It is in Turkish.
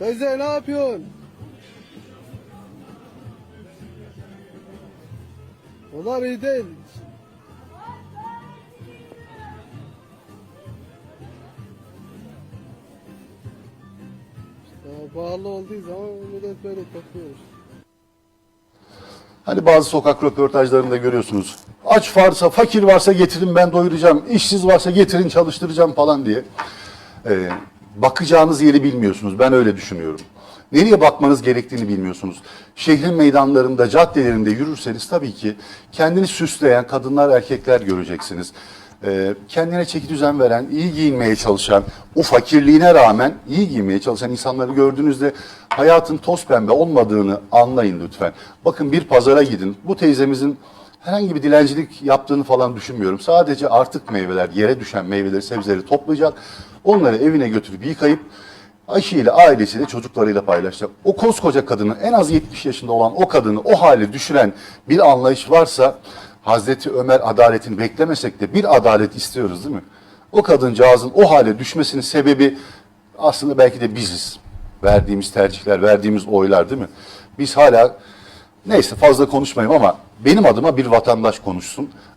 Teyze ne yapıyorsun? Onlar iyi değil. İşte pahalı olduğu zaman millet böyle topluyor. Hani bazı sokak röportajlarında görüyorsunuz. Aç varsa, fakir varsa getirin ben doyuracağım. İşsiz varsa getirin çalıştıracağım falan diye. Ee, bakacağınız yeri bilmiyorsunuz. Ben öyle düşünüyorum. Nereye bakmanız gerektiğini bilmiyorsunuz. Şehrin meydanlarında, caddelerinde yürürseniz tabii ki kendini süsleyen kadınlar, erkekler göreceksiniz. Ee, kendine çeki düzen veren, iyi giyinmeye çalışan, o fakirliğine rağmen iyi giyinmeye çalışan insanları gördüğünüzde hayatın toz pembe olmadığını anlayın lütfen. Bakın bir pazara gidin. Bu teyzemizin herhangi bir dilencilik yaptığını falan düşünmüyorum. Sadece artık meyveler, yere düşen meyveleri, sebzeleri toplayacak. Onları evine götürüp yıkayıp Ayşe ailesiyle, çocuklarıyla paylaşacak. O koskoca kadını, en az 70 yaşında olan o kadını o hale düşüren bir anlayış varsa Hazreti Ömer adaletini beklemesek de bir adalet istiyoruz değil mi? O kadıncağızın o hale düşmesinin sebebi aslında belki de biziz. Verdiğimiz tercihler, verdiğimiz oylar değil mi? Biz hala neyse fazla konuşmayayım ama benim adıma bir vatandaş konuşsun.